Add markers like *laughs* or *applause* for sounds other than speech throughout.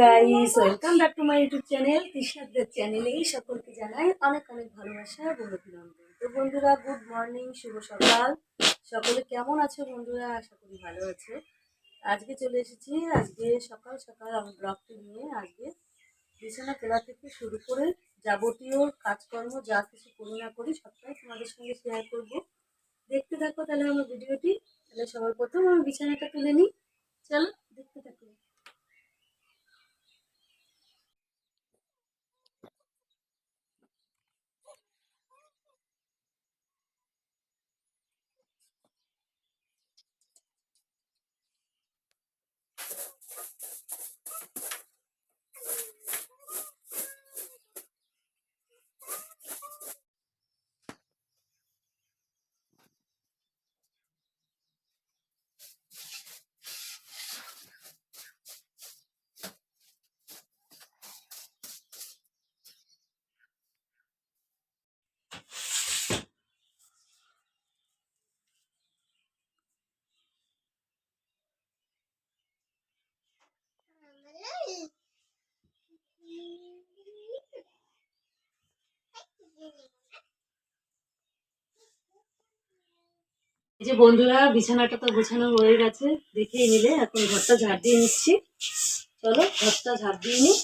Guys welcome back to my YouTube channel কৃষ্ণাদের চ্যানেলেই সকলকে জানাই অনেক অনেক ভালোবাসা এবং অভিনন্দন তো বন্ধুরা গুড মর্নিং শুভ সকাল। সকলে কেমন আছো বন্ধুরা? আশা করি ভালো আছো। আজকে চলে এসেছি, আজকে সকাল সকাল আমি ব্লগটি নিয়ে আজকে বিছানা তোলা থেকে শুরু করে যাবতীয় কাজকর্ম, যা কিছু করি না করি, সবটাই তোমাদের সঙ্গে শেয়ার করব। দেখতে থাকো তাহলে আমার ভিডিওটি তাহলে সবার প্রথম আমি বিছানাটা তুলে নিই। চলো দেখতে থাকো এই যে বন্ধুরা, বিছানাটা তো গোছানো হয়ে গেছে। দেখেই নিলে, এখন ঘরটা ঝাড় দিয়ে নিচ্ছি। চলো, ঘরটা ঝাড় দিয়ে নিই।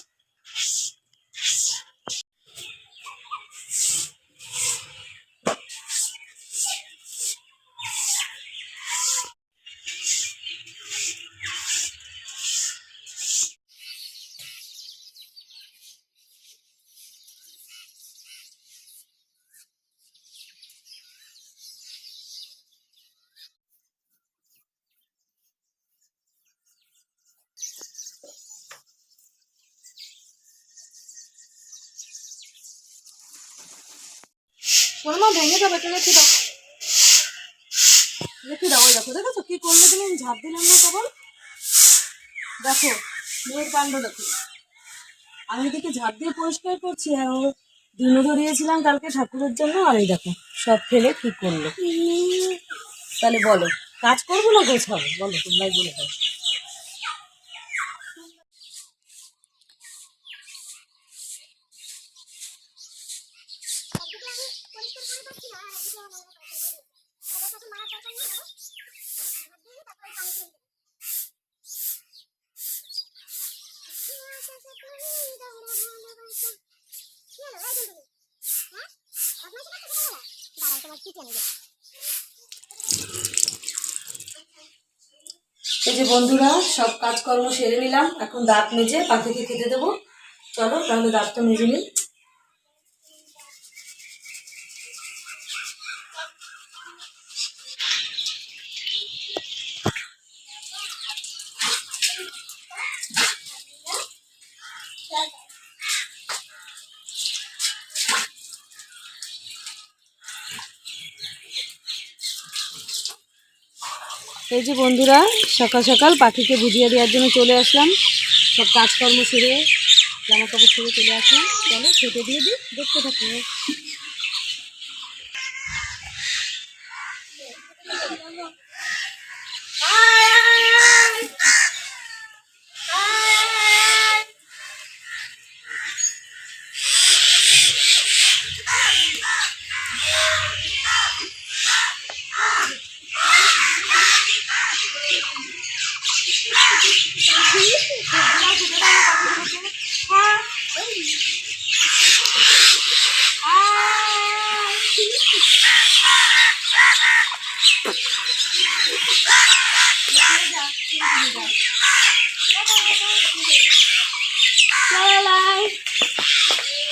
শোনো ভেঙে যাবে তো রেখে দাও? রেখে দাও? ওই দেখো, দেখেছ? কি করলে তুমি? ঝাড় দিলাম না কেবল দেখো, মেয়ের কাণ্ড দেখো। আমি এদিকে ঝাড় দিয়ে পরিষ্কার করছি, আর ও দিনে ধরিয়েছিলাম কালকে ঠাকুরের জন্য, আর এই দেখো, সব ফেলে কি করল? তাহলে বলো, কাজ করব না গোছাবো? বলো, তোমরাই বলে দাও। এই যে বন্ধুরা, সব কাজকর্ম সেরে নিলাম। এখন দাঁত মেজে পাখিকে খেতে দেবো। চলো, তাহলে দাঁতটা মেজে নিই। এই যে বন্ধুরা, সকাল সকাল পাখিকে বুঝিয়ে দেওয়ার জন্য চলে আসলাম। সব কাজকর্ম সেরে জামা কাপড় ছেড়ে চলে আসলাম চলো খেতে দিয়ে দিই, দেখতে থাকো।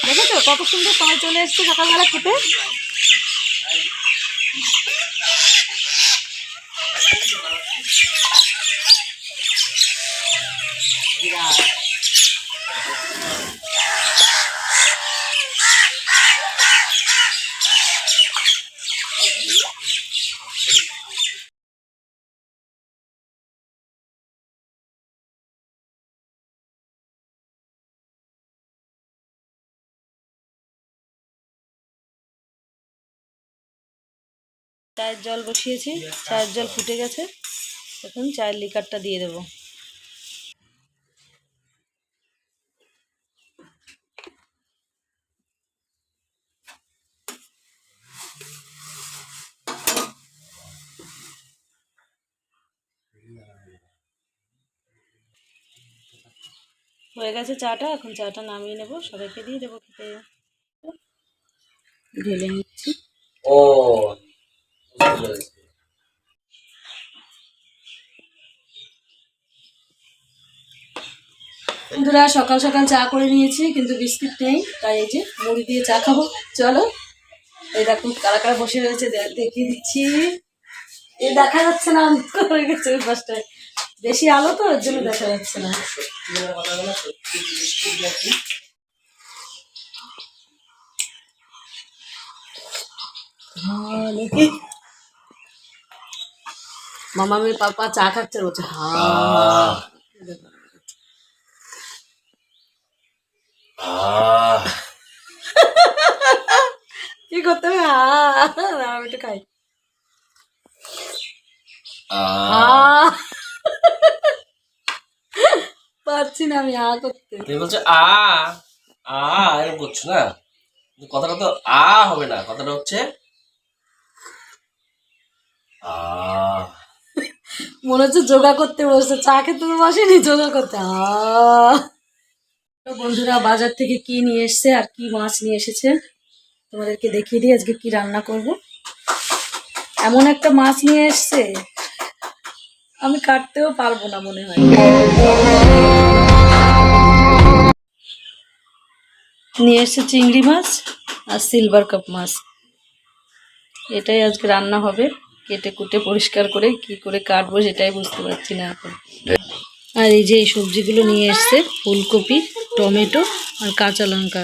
দেখেছ কত সুন্দর সবাই চলে এসছে সকালবেলা খেতে? চায়ের জল বসিয়েছি, চায়ের জল ফুটে গেছে। এখন চায়ের লিকারটা দিয়ে দেব। হয়ে গেছে চাটা, এখন চাটা নামিয়ে নেব। সবাইকে দিয়ে দেবো খেতে। ঢেলে নিচ্ছি। ও পেরেছি। বন্ধুরা, সকাল সকাল চা করে নিয়েছি, কিন্তু বিস্কিট নেই, তাই এই যে মুড়ি দিয়ে চা খাব। চলো, এই দেখো কারা কারা বসে রয়েছে দেখিয়ে দিচ্ছি। এ দেখা যাচ্ছে না হয়ে গেছে ওই বেশি আলো তো ওর জন্য দেখা যাচ্ছে না। হ্যাঁ মামামের পাপা চা খাচ্ছে বলছে আহ, কি করতে হবে? দাঁড়াও, আমি একটু খাই। পারছি না আমি আ করতে। তুমি বলছো আ। আ এরকম করছ না? কথাটা তো আ হবে না কথাটা হচ্ছে আ। মনে হচ্ছে যোগা করতে বসছে। চা খেতে বসেনি, যোগা করতে। বন্ধুরা, বাজার থেকে কি নিয়ে এসছে আর কি মাছ নিয়ে এসেছে, তোমাদেরকে দেখিয়ে দিই আজকে কি রান্না করব। এমন একটা মাছ নিয়ে এসছে, আমি কাটতেও পারব না মনে হয়। নিয়ে এসছে চিংড়ি মাছ আর সিলভার কাপ মাছ। এটাই আজকে রান্না হবে। কেটে কুটে পরিষ্কার করে কি করে কাটবো সেটাই বুঝতে পারছি না এখন। আর এই যে এই সবজিগুলো নিয়ে এসছে, ফুলকপি, টমেটো আর কাঁচা লঙ্কা।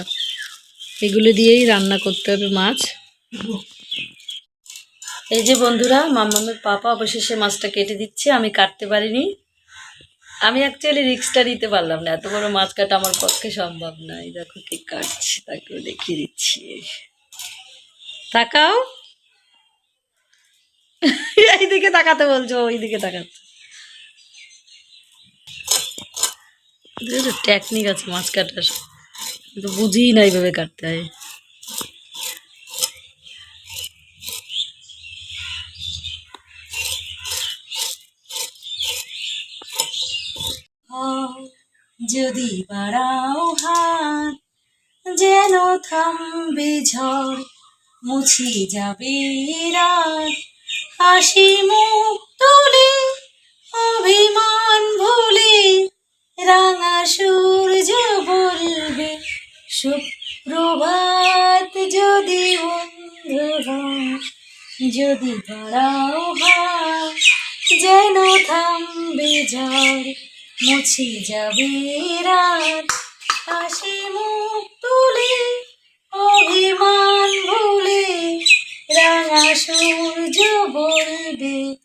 এগুলো দিয়েই রান্না করতে হবে মাছ। এই যে বন্ধুরা মামামের পাপা অবশেষে মাছটা কেটে দিচ্ছে, আমি কাটতে পারিনি। আমি অ্যাকচুয়ালি রিক্সটা নিতে পারলাম না, এত বড় মাছ কাটা আমার পক্ষে সম্ভব নয়। দেখো কে কাটছে, তাকেও দেখিয়ে দিচ্ছি। তাকাও। এইদিকে তাকাতে বলছো, ওইদিকে তাকাচ্ছে। টেকনিক আছে মাছ কাটার কিন্তু বুঝিই না এইভাবে কাটতে হয়। যদি বাড়াও হাত, যেন থামবে ঝড়, মুছে যাবে রাত। হাসি মুখ তুলে, অভিমান ভুলে, রাঙা সূর্য বলবে, সুপ্রভাত যদি বন্ধু যদি বাড়াও হাত, যেন থামবে ঝড়, মুছে যাবে রাত। হাসি মুখ তুলে অভিমান ভুলে রাঙা সূর্য বলবে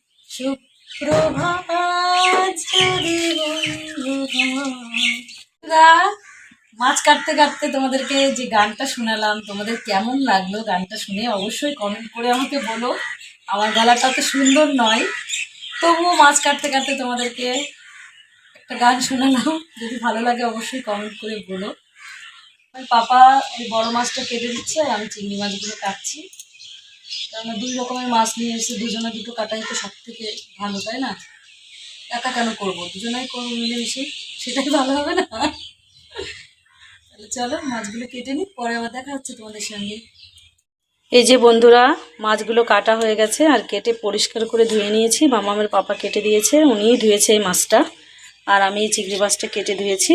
মাছ কাটতে কাটতে তোমাদেরকে যে গানটা শোনালাম, তোমাদের কেমন লাগল গানটা শুনে অবশ্যই কমেন্ট করে আমাকে বলো। আমার গলাটা তো সুন্দর নয়, তবুও মাছ কাটতে কাটতে তোমাদেরকে একটা গান শোনালাম। যদি ভালো লাগে অবশ্যই কমেন্ট করে বলো। আমার পাপা ওই বড় মাছটা কেটে দিচ্ছে, আর আমি চিংড়ি মাছগুলো কাটছি। কারণ দুই রকমের মাছ নিয়ে এসে দুজনে দুটো কাটাই তো সব থেকে ভালো, তাই না? একা কেন করব? দুজনাই করব মিলেমিশে? সেটাই ভালো হবে না? তাহলে চলো, মাছগুলো কেটে নিই, পরে আবার দেখা হচ্ছে তোমাদের সঙ্গে। এই যে বন্ধুরা, মাছগুলো কাটা হয়ে গেছে আর কেটে পরিষ্কার করে ধুয়ে নিয়েছি। মামামের পাপা কেটে দিয়েছে, উনিই ধুয়েছে এই মাছটা। আর আমি এই চিংড়ি মাছটা কেটে ধুয়েছি।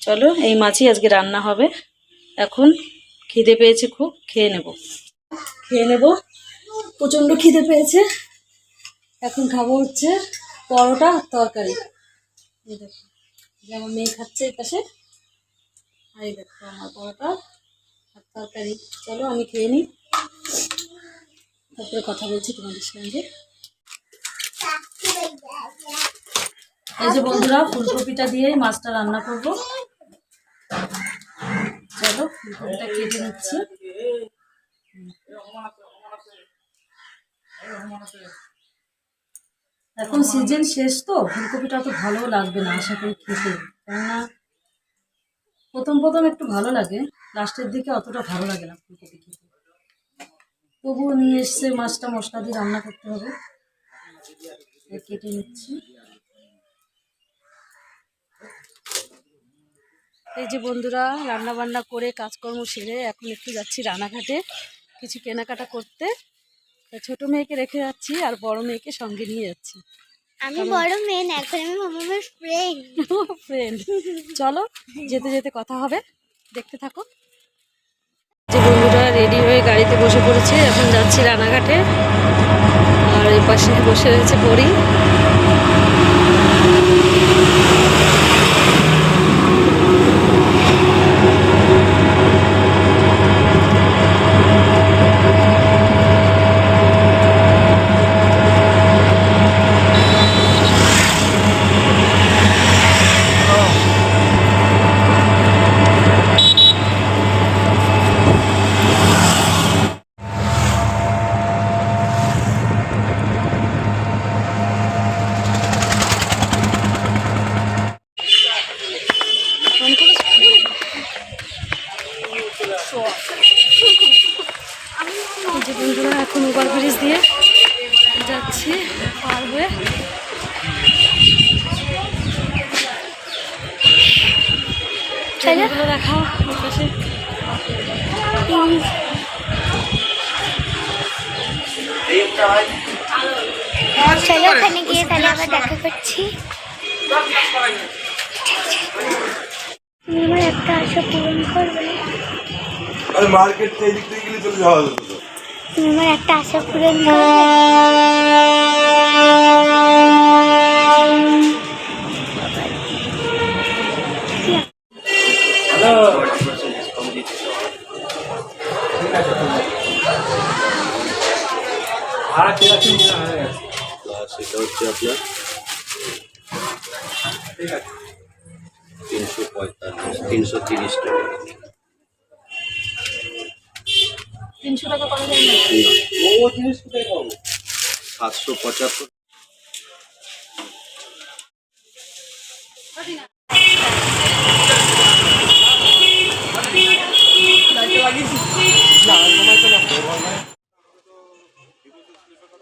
চলো, এই মাছই আজকে রান্না হবে। এখন খিদে পেয়েছে খুব, খেয়ে নেব। খেয়ে নেব। প্রচণ্ড খিদে পেয়েছে। এখন খাব হচ্ছে পরোটা তরকারি। এই দেখো যেমন মেয়ে খাচ্ছে এই পাশে। আর এই দেখো আমার পরোটা আর তরকারি। চলো আমি খেয়ে নিই। তারপরে কথা বলছি তোমাদের সঙ্গে। এই যে বন্ধুরা, ফুলকপিটা দিয়ে মাছটা রান্না করব। চলো, ফুলকপিটা কেটে নিচ্ছি। এখন সিজন শেষ তো ফুলকপিটা অত ভালো লাগবে না, আশা করি খেতে। কেননা প্রথম প্রথম একটু ভালো লাগে, লাস্টের দিকে অতটা ভালো লাগে না ফুলকপি খেতে। তবুও নিয়ে এসছে মাছটা, মশলা দিয়ে রান্না করতে হবে। কেটে নিচ্ছি। এই যে বন্ধুরা রান্না বান্না করে কাজকর্ম সেরে এখন একটু যাচ্ছি রানাঘাটে কিছু কেনাকাটা করতে। ছোট মেয়েকে রেখে যাচ্ছি আর বড় মেয়েকে সঙ্গে নিয়ে যাচ্ছি। আমি বড় মেয়ে না এখন আমি মামার ফ্রেন্ড ফ্রেন্ড চলো যেতে যেতে কথা হবে। দেখতে থাকো। যে বন্ধুরা রেডি হয়ে গাড়িতে বসে পড়েছে এখন যাচ্ছি রানাঘাটে। আর এই পাশে বসে রয়েছে পরি। চলো ওখানে গিয়ে তাহলে আবার দেখা করছি। আমার একটা আশা পূরণ করবে। মার্কেট থেকে গেলে চলে যাওয়া যেত তো। তুমি আমার একটা আশা পূরণ করবে। *laughs* সেটা হচ্ছে আপনার তিনশো পঁয়তাল্লিশ তিনশো তিরিশ টাকা। তিনশো টাকা সাতশো পঁচাত্তর।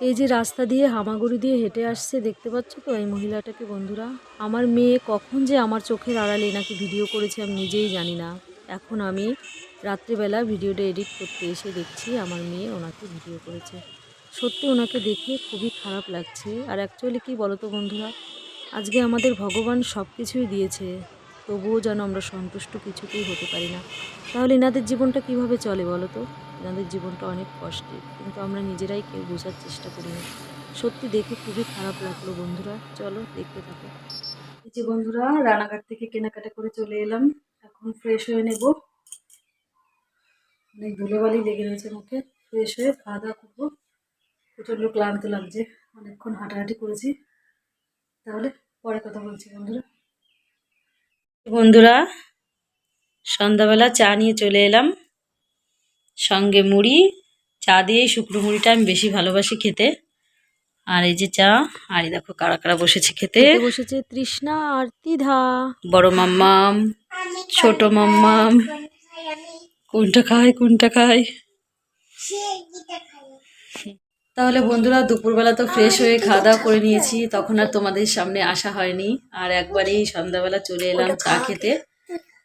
এই যে রাস্তা দিয়ে হামাগুড়ি দিয়ে হেঁটে আসছে, দেখতে পাচ্ছ তো এই মহিলাটাকে বন্ধুরা? আমার মেয়ে কখন যে আমার চোখের আড়ালে নাকি ভিডিও করেছে আমি নিজেই জানি না। এখন আমি রাত্রিবেলা ভিডিওটা এডিট করতে এসে দেখছি আমার মেয়ে ওনাকে ভিডিও করেছে। সত্যি ওনাকে দেখে খুবই খারাপ লাগছে। আর অ্যাকচুয়ালি কি বলো তো বন্ধুরা? আজকে আমাদের ভগবান সব কিছুই দিয়েছে। তবুও যেন আমরা সন্তুষ্ট কিছুতেই হতে পারি না। তাহলে এনাদের জীবনটা কীভাবে চলে বলো তো? এনাদের জীবনটা অনেক কষ্টের, কিন্তু আমরা নিজেরাই কেউ বোঝার চেষ্টা করি না। সত্যি দেখে খুবই খারাপ লাগল বন্ধুরা। চলো দেখতে থাকো। এই যে বন্ধুরা, রানাঘাট থেকে কেনাকাটা করে চলে এলাম। এখন ফ্রেশ হয়ে নেব। অনেক ধুলোবালি লেগে রয়েছে মুখে। ফ্রেশ হয়ে খাওয়া দাওয়া করব। প্রচণ্ড ক্লান্ত লাগছে। অনেকক্ষণ হাঁটাহাঁটি করেছি। তাহলে পরে কথা বলছি বন্ধুরা। বন্ধুরা সন্ধ্যাবেলা চা নিয়ে চলে এলাম। সঙ্গে মুড়ি চা দিয়ে শুকনো মুড়িটা আমি বেশি ভালোবাসি খেতে। আর এই যে চা আর এই দেখো কারা কারা বসেছে খেতে বসেছে তৃষ্ণা আর তিধা। বড় মাম্মাম ছোট মাম্মাম। কোনটা খায় কোনটা খায়? তাহলে বন্ধুরা দুপুরবেলা তো ফ্রেশ হয়ে খাওয়া দাওয়া করে নিয়েছি। তখন আর তোমাদের সামনে আসা হয়নি। আর একবারেই সন্ধ্যাবেলা চলে এলাম চা খেতে।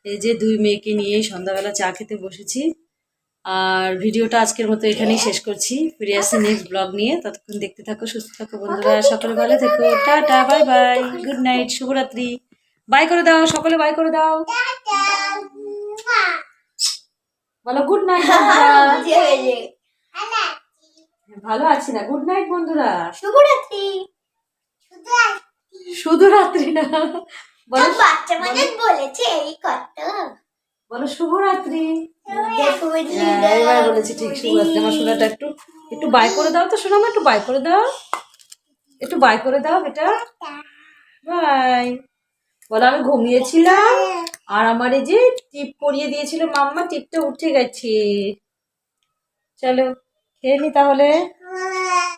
এই যে দুই মেয়েকে নিয়েই সন্ধ্যাবেলা চা খেতে বসেছি। আর ভিডিওটা আজকের মতো এখানেই শেষ করছি। ফিরে আসছি নেক্সট ব্লগ নিয়ে। ততক্ষণ দেখতে থাকো সুস্থ থাকো বন্ধুরা। সকলে ভালো থেকো। Tata bye bye good night শুভরাত্রি। বাই করে দাও সকলে বাই করে দাও। বলো গুড *laughs* নাইট ভালো আছি না? গুড নাইট বন্ধুরা। শুভরাত্রি। শুধু রাত্রি না। বলো বাচ্চা মানুষ বলেছে এই কত বলো শুভরাত্রি। দেখো হ্যাঁ, এবার বলেছি ঠিক শুভরাত্রি। আমার সোনাটা একটু একটু বাই করে দাও তো শোনা একটু বাই করে দাও। একটু বাই করে দাও বেটা বাই। বলো আমি ঘুমিয়েছিলাম আর আমার এই যে টিপ পরিয়ে দিয়েছিল মাম্মা টিপটা উঠে গেছে। চলো। খেয়ে নি তাহলে?